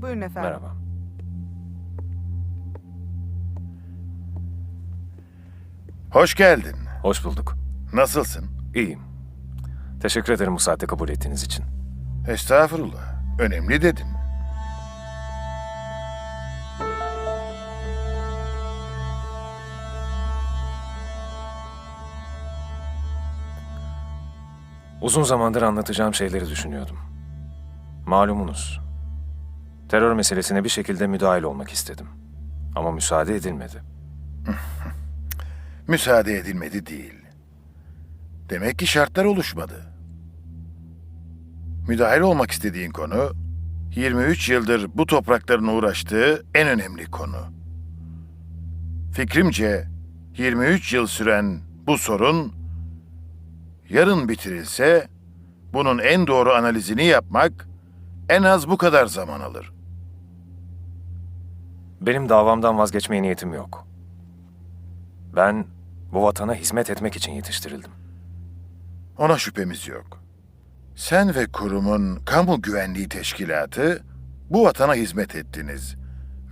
Buyurun efendim. Merhaba. Hoş geldin. Hoş bulduk. Nasılsın? İyiyim. Teşekkür ederim bu saatte kabul ettiğiniz için. Estağfurullah. Önemli dedin. Uzun zamandır anlatacağım şeyleri düşünüyordum. Malumunuz. Terör meselesine bir şekilde müdahil olmak istedim. Ama müsaade edilmedi. Müsaade edilmedi değil. Demek ki şartlar oluşmadı. Müdahil olmak istediğin konu 23 yıldır bu toprakların uğraştığı en önemli konu. Fikrimce 23 yıl süren bu sorun yarın bitirilse bunun en doğru analizini yapmak en az bu kadar zaman alır. Benim davamdan vazgeçmeye niyetim yok. Ben bu vatana hizmet etmek için yetiştirildim. Ona şüphemiz yok. Sen ve kurumun kamu güvenliği teşkilatı bu vatana hizmet ettiniz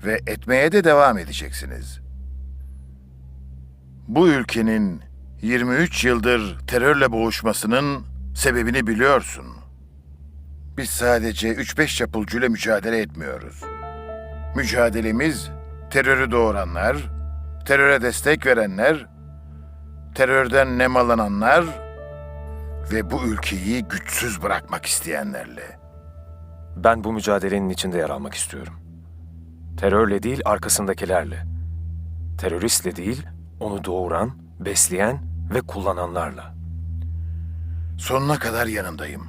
ve etmeye de devam edeceksiniz. Bu ülkenin 23 yıldır terörle boğuşmasının sebebini biliyorsun. Biz sadece 3-5 çapulcuyla mücadele etmiyoruz. Mücadelemiz terörü doğuranlar, teröre destek verenler, terörden nemalananlar ve bu ülkeyi güçsüz bırakmak isteyenlerle. Ben bu mücadelenin içinde yer almak istiyorum. Terörle değil, arkasındakilerle. Teröristle değil, onu doğuran, besleyen ve kullananlarla. Sonuna kadar yanındayım.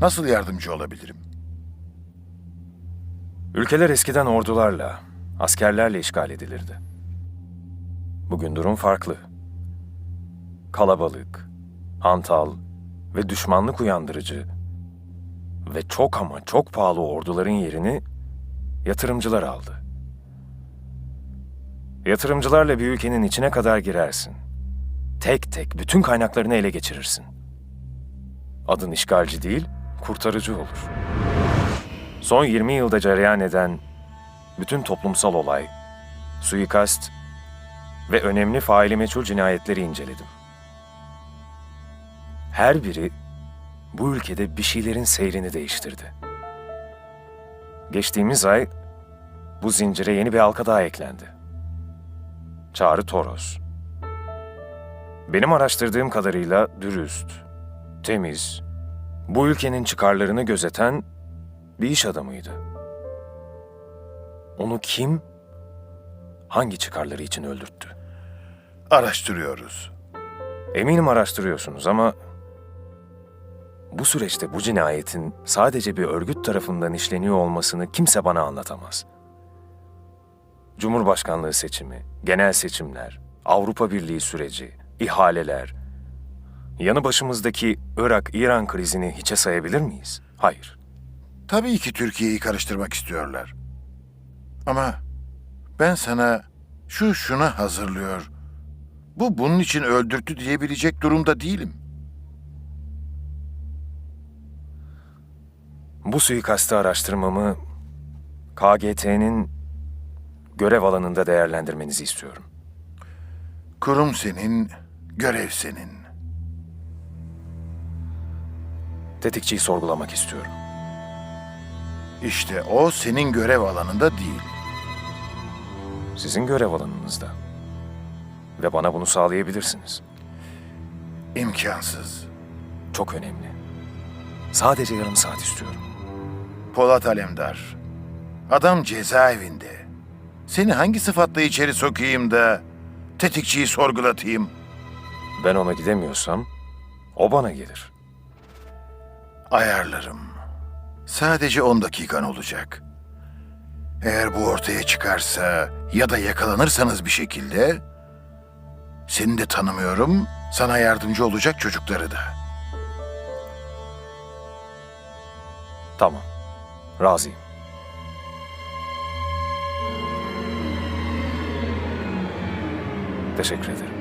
Nasıl yardımcı olabilirim? Ülkeler eskiden ordularla, askerlerle işgal edilirdi. Bugün durum farklı. Kalabalık, hantal ve düşmanlık uyandırıcı ve çok ama çok pahalı orduların yerini yatırımcılar aldı. Yatırımcılarla bir ülkenin içine kadar girersin. Tek tek bütün kaynaklarını ele geçirirsin. Adın işgalci değil, kurtarıcı olur. Son 20 yılda cereyan eden bütün toplumsal olay, suikast ve önemli faili meçhul cinayetleri inceledim. Her biri bu ülkede bir şeylerin seyrini değiştirdi. Geçtiğimiz ay bu zincire yeni bir halka daha eklendi. Çağrı Toros. Benim araştırdığım kadarıyla dürüst, temiz, bu ülkenin çıkarlarını gözeten bir iş adamıydı. Onu kim, hangi çıkarları için öldürttü? Araştırıyoruz. Eminim araştırıyorsunuz ama bu süreçte bu cinayetin sadece bir örgüt tarafından işleniyor olmasını kimse bana anlatamaz. Cumhurbaşkanlığı seçimi, genel seçimler, Avrupa Birliği süreci, ihaleler, yanı başımızdaki Irak-İran krizini hiçe sayabilir miyiz? Hayır. Tabii ki Türkiye'yi karıştırmak istiyorlar. Ama ben sana şu şuna hazırlıyor. Bu bunun için öldürttü diyebilecek durumda değilim. Bu suikastı araştırmamı KGT'nin görev alanında değerlendirmenizi istiyorum. Kurum senin, görev senin. Tetikçiyi sorgulamak istiyorum. İşte o senin görev alanında değil. Sizin görev alanınızda. Ve bana bunu sağlayabilirsiniz. İmkansız. Çok önemli. Sadece yarım saat istiyorum. Polat Alemdar. Adam cezaevinde. Seni hangi sıfatla içeri sokayım da tetikçiyi sorgulatayım? Ben ona gidemiyorsam o bana gelir. Ayarlarım. Sadece 10 dakikan olacak. Eğer bu ortaya çıkarsa ya da yakalanırsanız bir şekilde seni de tanımıyorum, sana yardımcı olacak çocukları da. Tamam. Razıyım. Teşekkür ederim.